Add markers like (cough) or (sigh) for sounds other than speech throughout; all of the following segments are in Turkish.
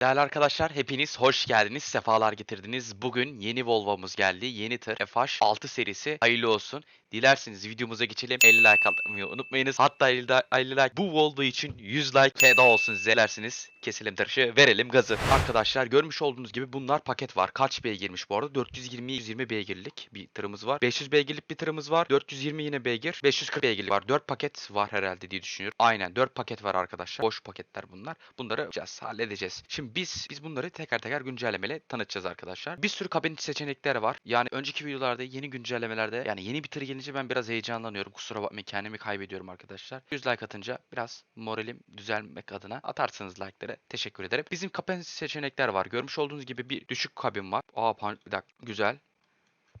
Değerli arkadaşlar hepiniz hoş geldiniz, sefalar getirdiniz. Bugün yeni Volvo'muz geldi. Yeni tır FH6 serisi. Hayırlı olsun. Dilerseniz videomuza geçelim. 50 like atmayı unutmayınız. Hatta 50, li- 50 like bu Volvo için 100 like feda olsun size. Dilerseniz keselim tışı, verelim gazı. Arkadaşlar görmüş olduğunuz gibi bunlar paket var. Kaç beygirmiş bu arada? 420 120 beygirlik bir tırımız var. 500 beygirlik bir tırımız var. 420 yine beygir. 540 beygirlik var. 4 paket var herhalde diye düşünüyorum. Aynen 4 paket var arkadaşlar. Boş paketler bunlar. Bunları yapacağız, halledeceğiz. Şimdi biz biz bunları teker teker güncellemeyle tanıtacağız arkadaşlar. Bir sürü kabin seçenekleri var. Yani önceki videolarda yeni güncellemelerde yani yeni bir tır gelince ben biraz heyecanlanıyorum. Kusura bakmayın kendimi kaybediyorum arkadaşlar. 100 like atınca biraz moralim düzelmek adına atarsanız like'ları teşekkür ederim. Bizim kabin seçenekler var. Görmüş olduğunuz gibi bir düşük kabin var. Aa bir dakika güzel.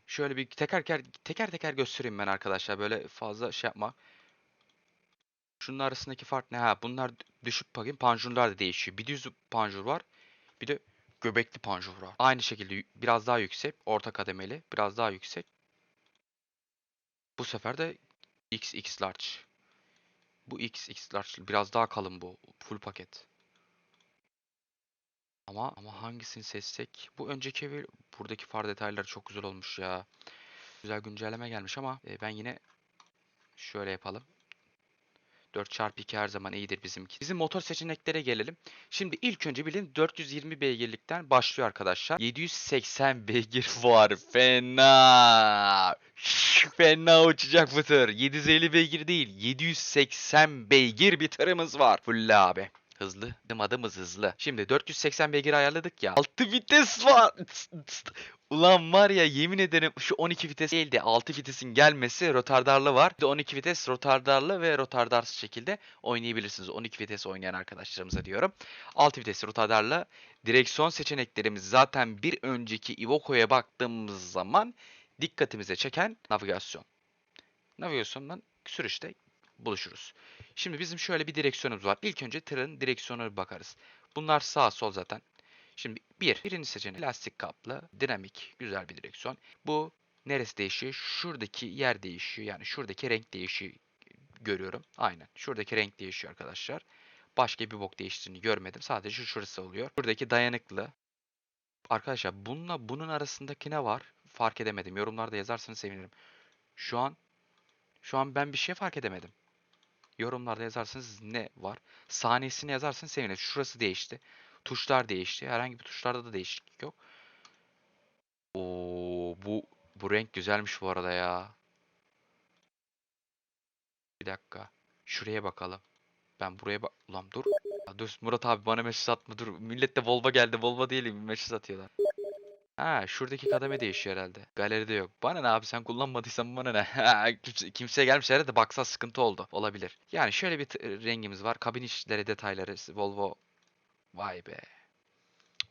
Şöyle bir teker teker teker teker göstereyim ben arkadaşlar. Böyle fazla şey yapma. Şunun arasındaki fark ne? Ha bunlar düşük pakın panjurlar da değişiyor. Bir düz panjur var. Bir de göbekli panjur var. Aynı şekilde biraz daha yüksek. Orta kademeli. Biraz daha yüksek. Bu sefer de XX large. Bu XX large. Biraz daha kalın bu. Full paket. Ama ama hangisini seçsek? Bu önceki evi buradaki far detayları çok güzel olmuş ya. Güzel güncelleme gelmiş ama e, ben yine şöyle yapalım. 4x2 her zaman iyidir bizimki. Bizim motor seçeneklere gelelim. Şimdi ilk önce bilin 420 beygirlikten başlıyor arkadaşlar. 780 (laughs) beygir var. Fena. Fena uçacak bu tır. 750 beygir değil. 780 beygir bir tırımız var. Full abi. Hızlı. Bizim adımız hızlı. Şimdi 480 beygir ayarladık ya. 6 vites var. Ulan var ya yemin ederim şu 12 vites değil de 6 vitesin gelmesi rotardarlı var. Bir de 12 vites rotardarlı ve rotardarsız şekilde oynayabilirsiniz. 12 vites oynayan arkadaşlarımıza diyorum. 6 vites rotardarlı. Direksiyon seçeneklerimiz zaten bir önceki Ivoco'ya baktığımız zaman dikkatimize çeken navigasyon. Navigasyondan sürüşte buluşuruz. Şimdi bizim şöyle bir direksiyonumuz var. İlk önce tırın direksiyonuna bakarız. Bunlar sağ sol zaten. Şimdi bir, birinci seçenek lastik kaplı, dinamik, güzel bir direksiyon. Bu neresi değişiyor? Şuradaki yer değişiyor. Yani şuradaki renk değişiyor görüyorum. Aynen. Şuradaki renk değişiyor arkadaşlar. Başka bir bok değiştiğini görmedim. Sadece şurası oluyor. Buradaki dayanıklı. Arkadaşlar bununla bunun arasındaki ne var? Fark edemedim. Yorumlarda yazarsanız sevinirim. Şu an şu an ben bir şey fark edemedim. Yorumlarda yazarsanız ne var? Saniyesini yazarsanız sevinirim. Şurası değişti. Tuşlar değişti. Herhangi bir tuşlarda da değişiklik yok. Oo bu bu renk güzelmiş bu arada ya. Bir dakika. Şuraya bakalım. Ben buraya bak... Ulan dur. Ya dur Murat abi bana mesaj atma dur. Millet de Volvo geldi. Volvo değil mi? Mesaj atıyorlar. Ha şuradaki kademe değişiyor herhalde. Galeride yok. Bana ne abi sen kullanmadıysan bana ne? (laughs) Kimse, kimseye gelmiş herhalde baksa sıkıntı oldu. Olabilir. Yani şöyle bir rengimiz var. Kabin içleri detayları Volvo. Vay be.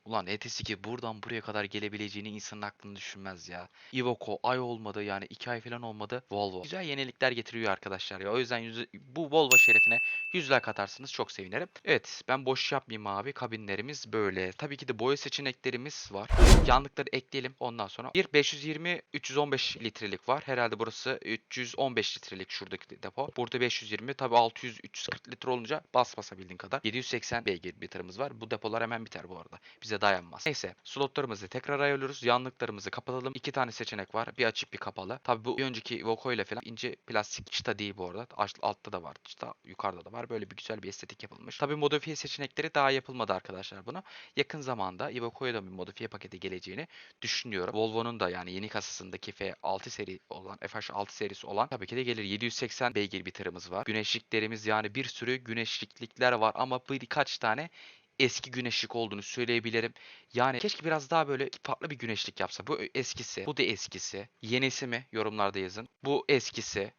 Ulan ETS 2 buradan buraya kadar gelebileceğini insanın aklını düşünmez ya. Iveco ay olmadı yani 2 ay falan olmadı. Volvo. Güzel yenilikler getiriyor arkadaşlar ya. O yüzden yüzü- bu Volvo şerefine 100 like atarsınız çok sevinirim. Evet ben boş yapmayayım abi. Kabinlerimiz böyle. Tabii ki de boya seçeneklerimiz var. Yanlıkları ekleyelim ondan sonra. Bir 520 315 litrelik var. Herhalde burası 315 litrelik şuradaki depo. Burada 520 tabii 600 340 litre olunca bas basa bildiğin kadar. 780 beygir bir var. Bu depolar hemen biter bu arada. Bize dayanmaz. Neyse slotlarımızı tekrar ayarlıyoruz. Yanlıklarımızı kapatalım. İki tane seçenek var. Bir açık bir kapalı. Tabii bu önceki Voco ile falan ince plastik çıta değil bu arada. Altta da var çıta. Yukarıda da var. Böyle bir güzel bir estetik yapılmış. Tabii modifiye seçenekleri daha yapılmadı arkadaşlar buna. Yakın zamanda Iveco'ya da bir modifiye paketi geleceğini düşünüyorum. Volvo'nun da yani yeni kasasındaki F6 seri olan FH6 serisi olan tabii ki de gelir. 780 beygir bir tırımız var. Güneşliklerimiz yani bir sürü güneşliklikler var ama birkaç tane eski güneşlik olduğunu söyleyebilirim. Yani keşke biraz daha böyle farklı bir güneşlik yapsa. Bu eskisi, bu da eskisi. Yenisi mi? Yorumlarda yazın. Bu eskisi.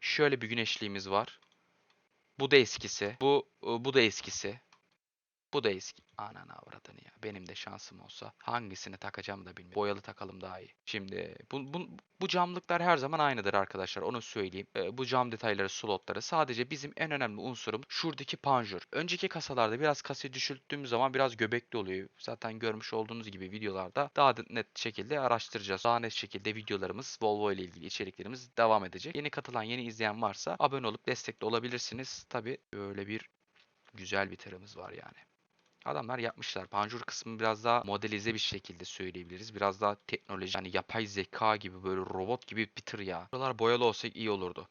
Şöyle bir güneşliğimiz var. Bu da eskisi. Bu bu da eskisi. Bu da eski. Ananı avradını ya. Benim de şansım olsa hangisini takacağım da bilmiyorum. Boyalı takalım daha iyi. Şimdi bu, bu, bu camlıklar her zaman aynıdır arkadaşlar. Onu söyleyeyim. Ee, bu cam detayları, slotları sadece bizim en önemli unsurum şuradaki panjur. Önceki kasalarda biraz kasayı düşürttüğümüz zaman biraz göbekli oluyor. Zaten görmüş olduğunuz gibi videolarda daha da net şekilde araştıracağız. Daha net şekilde videolarımız, Volvo ile ilgili içeriklerimiz devam edecek. Yeni katılan, yeni izleyen varsa abone olup destekli olabilirsiniz. Tabi böyle bir güzel bir tırımız var yani. Adamlar yapmışlar. Panjur kısmı biraz daha modelize bir şekilde söyleyebiliriz. Biraz daha teknoloji yani yapay zeka gibi böyle robot gibi bir tır ya. Buralar boyalı olsa iyi olurdu.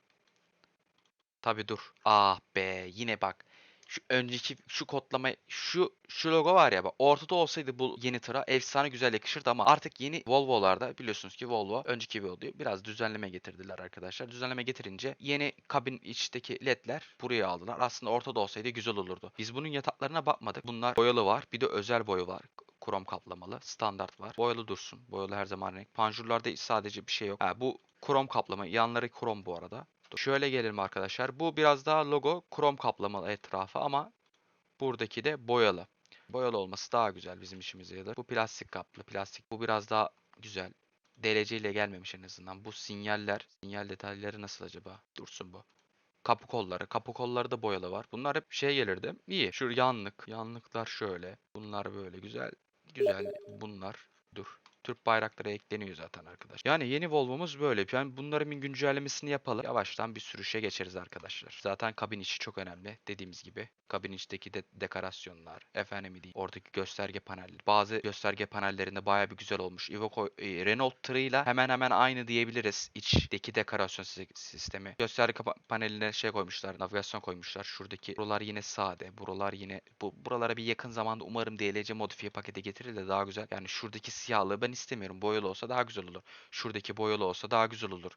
Tabi dur. Ah be yine bak. Şu önceki şu kodlama şu şu logo var ya bak ortada olsaydı bu yeni tıra efsane güzel yakışırdı ama artık yeni Volvo'larda biliyorsunuz ki Volvo önceki gibi oluyor. Biraz düzenleme getirdiler arkadaşlar. Düzenleme getirince yeni kabin içteki ledler buraya aldılar. Aslında ortada olsaydı güzel olurdu. Biz bunun yataklarına bakmadık. Bunlar boyalı var. Bir de özel boya var. Krom kaplamalı. Standart var. Boyalı dursun. Boyalı her zaman renk. Panjurlarda sadece bir şey yok. Ha, bu krom kaplama. Yanları krom bu arada. Şöyle gelelim arkadaşlar. Bu biraz daha logo krom kaplamalı etrafı ama buradaki de boyalı. Boyalı olması daha güzel bizim işimize yarar. Bu plastik kaplı. Plastik bu biraz daha güzel. İle gelmemiş en azından. Bu sinyaller, sinyal detayları nasıl acaba? Dursun bu. Kapı kolları. Kapı kolları da boyalı var. Bunlar hep şey gelirdi. İyi. Şu yanlık. Yanlıklar şöyle. Bunlar böyle güzel. Güzel. Bunlar. Dur. Türk bayrakları ekleniyor zaten arkadaş. Yani yeni Volvo'muz böyle. Yani bunların bir güncellemesini yapalım. Yavaştan bir sürüşe geçeriz arkadaşlar. Zaten kabin içi çok önemli. Dediğimiz gibi kabin içindeki de dekorasyonlar, efendim diyeyim, oradaki gösterge panelleri. Bazı gösterge panellerinde baya bir güzel olmuş. Iveco, e, Renault tırıyla hemen hemen aynı diyebiliriz içteki dekorasyon si- sistemi. Gösterge pa- paneline şey koymuşlar, navigasyon koymuşlar. Şuradaki buralar yine sade. Buralar yine bu buralara bir yakın zamanda umarım DLC modifiye paketi getirir de daha güzel. Yani şuradaki siyahlığı ben istemiyorum. Boyalı olsa daha güzel olur. Şuradaki boyalı olsa daha güzel olur.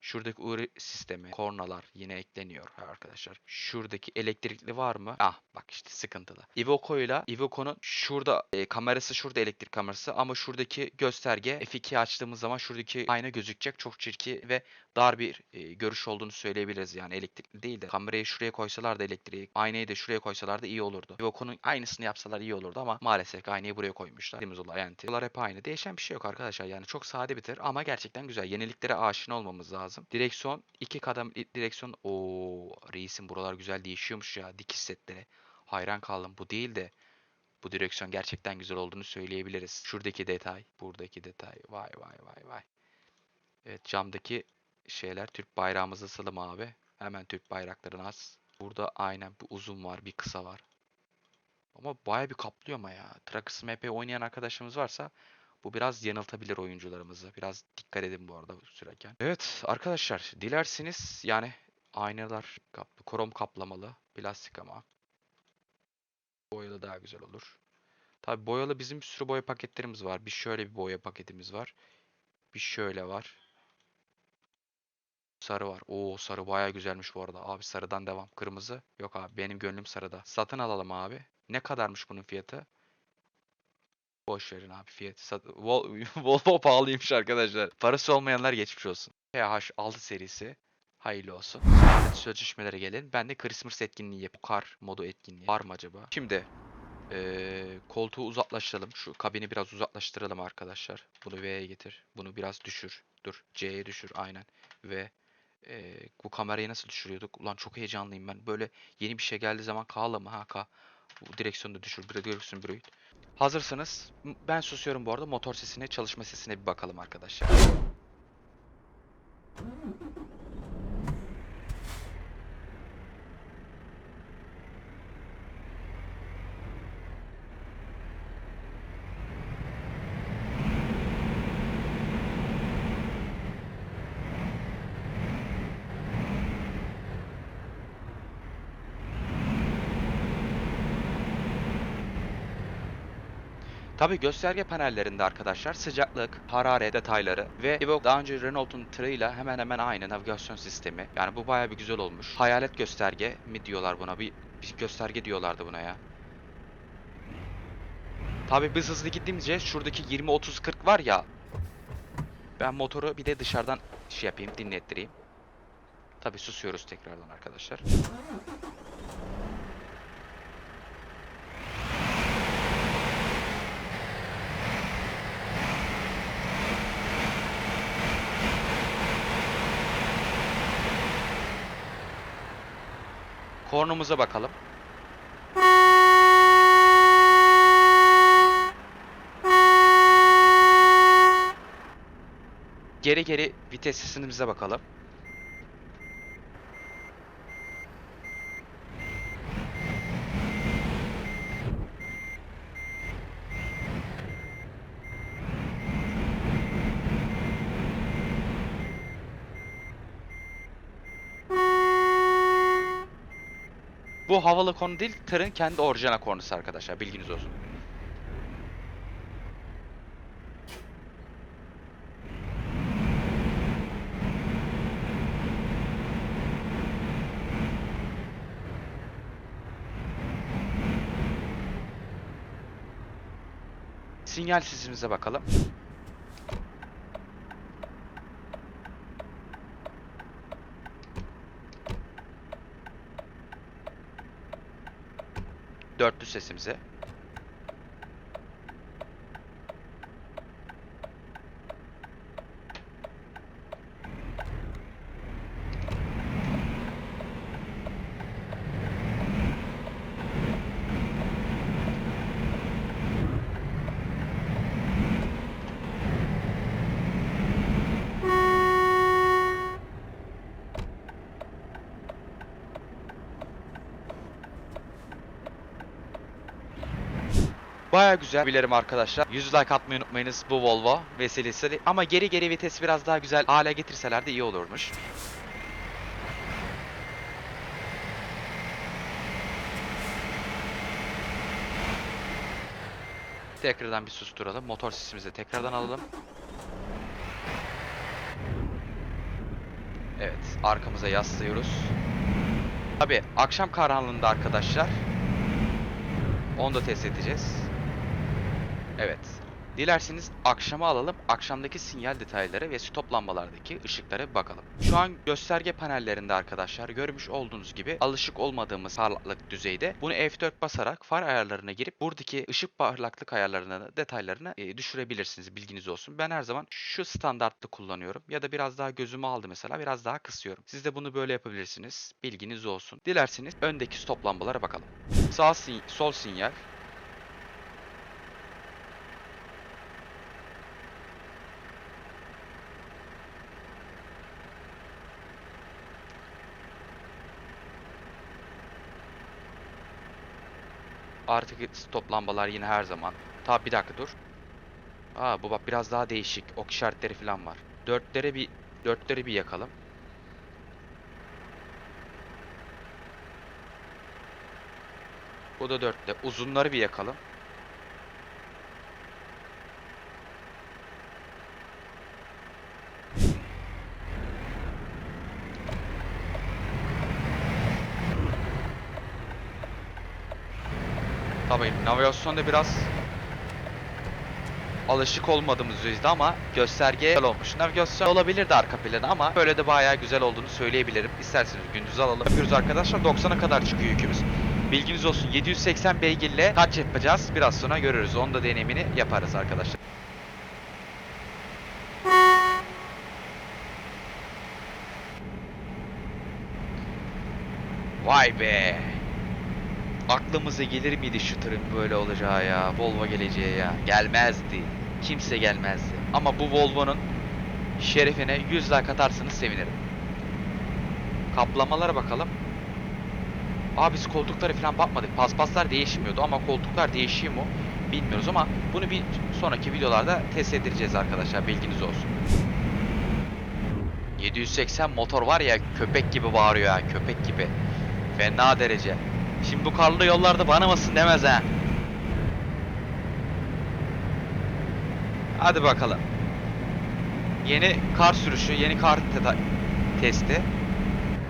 Şuradaki uyarı sistemi, kornalar yine ekleniyor arkadaşlar. Şuradaki elektrikli var mı? Ah bak işte sıkıntılı. Iveco ile Iveco'nun şurada e, kamerası şurada elektrik kamerası ama şuradaki gösterge F2 açtığımız zaman şuradaki ayna gözükecek. Çok çirkin ve dar bir e, görüş olduğunu söyleyebiliriz yani elektrikli değil de kamerayı şuraya koysalar da elektriği aynayı da şuraya koysalar da iyi olurdu. Iveco'nun aynısını yapsalar iyi olurdu ama maalesef aynayı buraya koymuşlar. Dediğimiz olay yani. Hep aynı. Değişen bir şey yok arkadaşlar yani çok sade bir tır ama gerçekten güzel. Yeniliklere aşina olmamız lazım. Direksiyon iki kadem direksiyon. Oo reisin buralar güzel değişiyormuş ya dikiş setleri. Hayran kaldım. Bu değil de bu direksiyon gerçekten güzel olduğunu söyleyebiliriz. Şuradaki detay, buradaki detay. Vay vay vay vay. Evet camdaki şeyler Türk bayrağımız asılı mı abi? Hemen Türk bayraklarını as. Burada aynen bir uzun var, bir kısa var. Ama baya bir kaplıyor ama ya. Trackers MP oynayan arkadaşımız varsa bu biraz yanıltabilir oyuncularımızı. Biraz dikkat edin bu arada sürerken. Evet arkadaşlar dilerseniz yani aynalar kaplı, krom kaplamalı, plastik ama boyalı daha güzel olur. Tabi boyalı bizim bir sürü boya paketlerimiz var. Bir şöyle bir boya paketimiz var. Bir şöyle var. Sarı var. Oo sarı baya güzelmiş bu arada. Abi sarıdan devam. Kırmızı. Yok abi benim gönlüm sarıda. Satın alalım abi. Ne kadarmış bunun fiyatı? Boş verin abi fiyatı. Sat Vol Volvo (laughs) pahalıymış arkadaşlar. Parası olmayanlar geçmiş olsun. PH6 serisi. Hayırlı olsun. Sözleşmelere gelin. Ben de Christmas etkinliği yap. Kar modu etkinliği. Var mı acaba? Şimdi eee, koltuğu uzaklaştıralım. Şu kabini biraz uzaklaştıralım arkadaşlar. Bunu V'ye getir. Bunu biraz düşür. Dur. C'ye düşür. Aynen. V. Eee, bu kamerayı nasıl düşürüyorduk? Ulan çok heyecanlıyım ben. Böyle yeni bir şey geldiği zaman K'la mı? Ha K. Bu direksiyonu da düşür. Bir direksiyonu m- ben susuyorum bu arada. Motor sesine, çalışma sesine bir bakalım arkadaşlar. Tabi gösterge panellerinde arkadaşlar sıcaklık, hararet detayları ve Evoque daha önce Renault'un tırıyla hemen hemen aynı navigasyon sistemi. Yani bu baya bir güzel olmuş. Hayalet gösterge mi diyorlar buna? Bir, bir gösterge diyorlardı buna ya. Tabi biz hızlı gittiğimizce şuradaki 20-30-40 var ya. Ben motoru bir de dışarıdan şey yapayım dinlettireyim. Tabi susuyoruz tekrardan arkadaşlar. Kornumuza bakalım. Geri geri vites sesimize bakalım. Bu havalı konu değil, tırın kendi orijinal kornası arkadaşlar. Bilginiz olsun. Sinyal sesimize bakalım. Sesimize. Baya güzel bilirim arkadaşlar. 100 like atmayı unutmayınız bu Volvo vesilesiyle. Ama geri geri vites biraz daha güzel hale getirseler de iyi olurmuş. Tekrardan bir susturalım. Motor sesimizi tekrardan alalım. Evet, arkamıza yaslıyoruz. Tabi akşam karanlığında arkadaşlar. Onu da test edeceğiz. Evet. Dilerseniz akşama alalım. Akşamdaki sinyal detayları ve stop lambalardaki ışıklara bir bakalım. Şu an gösterge panellerinde arkadaşlar görmüş olduğunuz gibi alışık olmadığımız parlaklık düzeyde. Bunu F4 basarak far ayarlarına girip buradaki ışık parlaklık ayarlarını detaylarını e, düşürebilirsiniz. Bilginiz olsun. Ben her zaman şu standartlı kullanıyorum. Ya da biraz daha gözümü aldı mesela biraz daha kısıyorum. Siz de bunu böyle yapabilirsiniz. Bilginiz olsun. Dilerseniz öndeki stop lambalara bakalım. Sağ sin- sol sinyal, Artık stop lambalar yine her zaman. Ta bir dakika dur. Aa bu bak biraz daha değişik. Ok işaretleri falan var. Dörtlere bir dörtleri bir yakalım. Bu da dörtte. Uzunları bir yakalım. Tabii navigasyonda biraz alışık olmadığımız yüzde ama gösterge güzel olmuş. Navigasyon olabilirdi arka planı ama böyle de bayağı güzel olduğunu söyleyebilirim. İsterseniz gündüz alalım. Yapıyoruz arkadaşlar 90'a kadar çıkıyor yükümüz. Bilginiz olsun 780 beygirle kaç yapacağız biraz sonra görürüz. Onu da deneyimini yaparız arkadaşlar. Vay be. Aklımıza gelir miydi tırın böyle olacağı ya? Volvo geleceği ya. Gelmezdi. Kimse gelmezdi. Ama bu Volvo'nun şerefine 100 like atarsanız sevinirim. Kaplamalara bakalım. Aa biz koltuklara falan bakmadık. Paspaslar değişmiyordu ama koltuklar değişiyor mu bilmiyoruz ama bunu bir sonraki videolarda test edeceğiz arkadaşlar. Bilginiz olsun. 780 motor var ya köpek gibi bağırıyor ya köpek gibi. Fena derece. Şimdi bu karlı yollarda bana mısın demez ha. Hadi bakalım. Yeni kar sürüşü, yeni kar te- testi.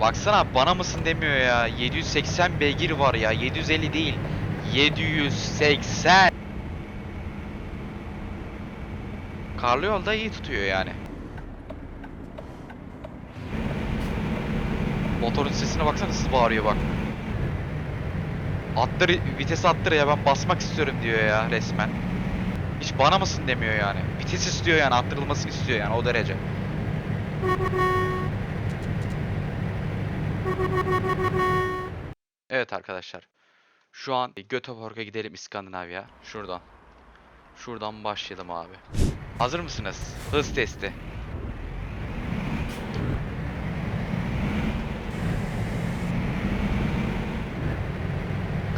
Baksana bana mısın demiyor ya. 780 beygir var ya. 750 değil. 780. Karlı yolda iyi tutuyor yani. Motorun sesine baksana nasıl bağırıyor bak. Attır vites attır ya ben basmak istiyorum diyor ya resmen. Hiç bana mısın demiyor yani. Vites istiyor yani attırılmasını istiyor yani o derece. Evet arkadaşlar. Şu an Göteborg'a gidelim İskandinavya. Şuradan. Şuradan başlayalım abi. Hazır mısınız? Hız testi.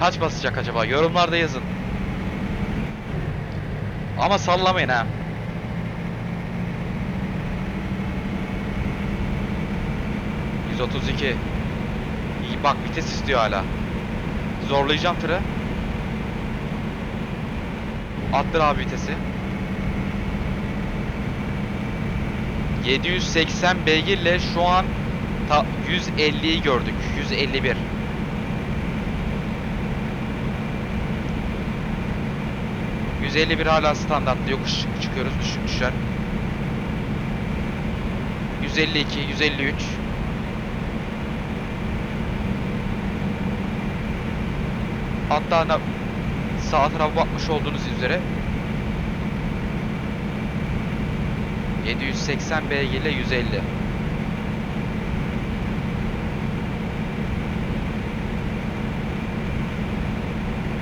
Kaç basacak acaba? Yorumlarda yazın. Ama sallamayın ha. ...132. İyi bak vites istiyor hala. Zorlayacağım tırı. Attır abi vitesi. 780 beygirle şu an ta 150'yi gördük. 151. ...151 hala standartlı yokuş çık- çıkıyoruz düşük düşer. 152, 153. Hatta na- sağ tarafa bakmış olduğunuz üzere 780 beygirle 150.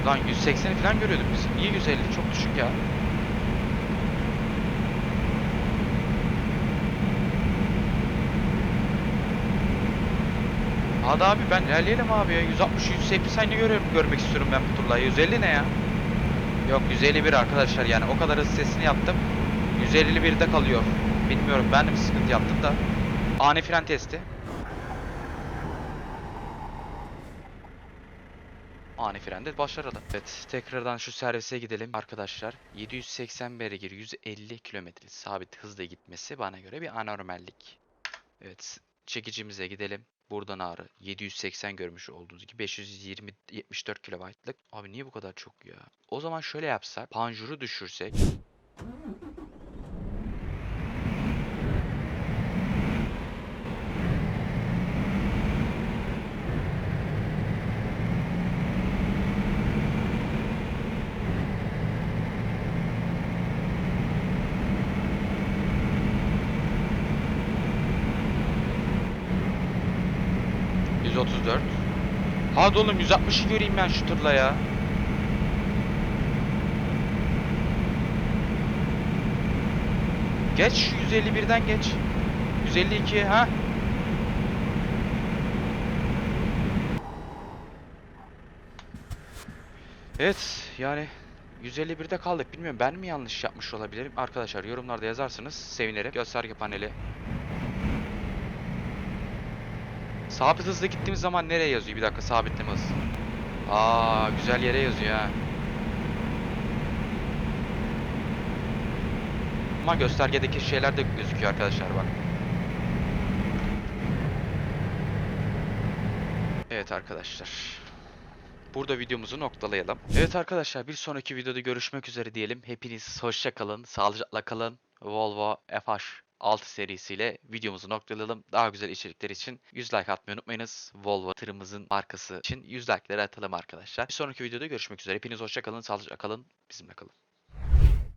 Lan 180'i falan görüyorduk biz. Niye 150? Çok düşük ya. Hadi abi ben ilerleyelim abi ya. 160 180 aynı görüyorum görmek istiyorum ben bu turla. 150 ne ya? Yok 151 arkadaşlar yani o kadar hız sesini yaptım. 151'de kalıyor. Bilmiyorum ben de bir sıkıntı yaptım da. Ani fren testi. Ani frende başarılı. Evet tekrardan şu servise gidelim arkadaşlar. 780 beygir 150 kilometre sabit hızla gitmesi bana göre bir anormallik. Evet çekicimize gidelim. Buradan ağrı 780 görmüş olduğunuz gibi 520 74 kilobaytlık. Abi niye bu kadar çok ya? O zaman şöyle yapsak, panjuru düşürsek. ...134. Hadi oğlum 160'ı göreyim ben şu tırla ya. Geç şu 151'den geç. 152 ha. Evet yani 151'de kaldık. Bilmiyorum ben mi yanlış yapmış olabilirim? Arkadaşlar yorumlarda yazarsınız sevinirim. Gösterge paneli. Sabit hızla gittiğimiz zaman nereye yazıyor? Bir dakika sabitleme hız. Aa güzel yere yazıyor ha. Ama göstergedeki şeyler de gözüküyor arkadaşlar bak. Evet arkadaşlar. Burada videomuzu noktalayalım. Evet arkadaşlar bir sonraki videoda görüşmek üzere diyelim. Hepiniz hoşça kalın, sağlıcakla kalın. Volvo FH 6 serisiyle videomuzu noktalayalım. Daha güzel içerikler için 100 like atmayı unutmayınız. Volvo tırımızın markası için 100 like'ları atalım arkadaşlar. Bir sonraki videoda görüşmek üzere. Hepiniz hoşça kalın, sağlıcakla kalın, bizimle kalın.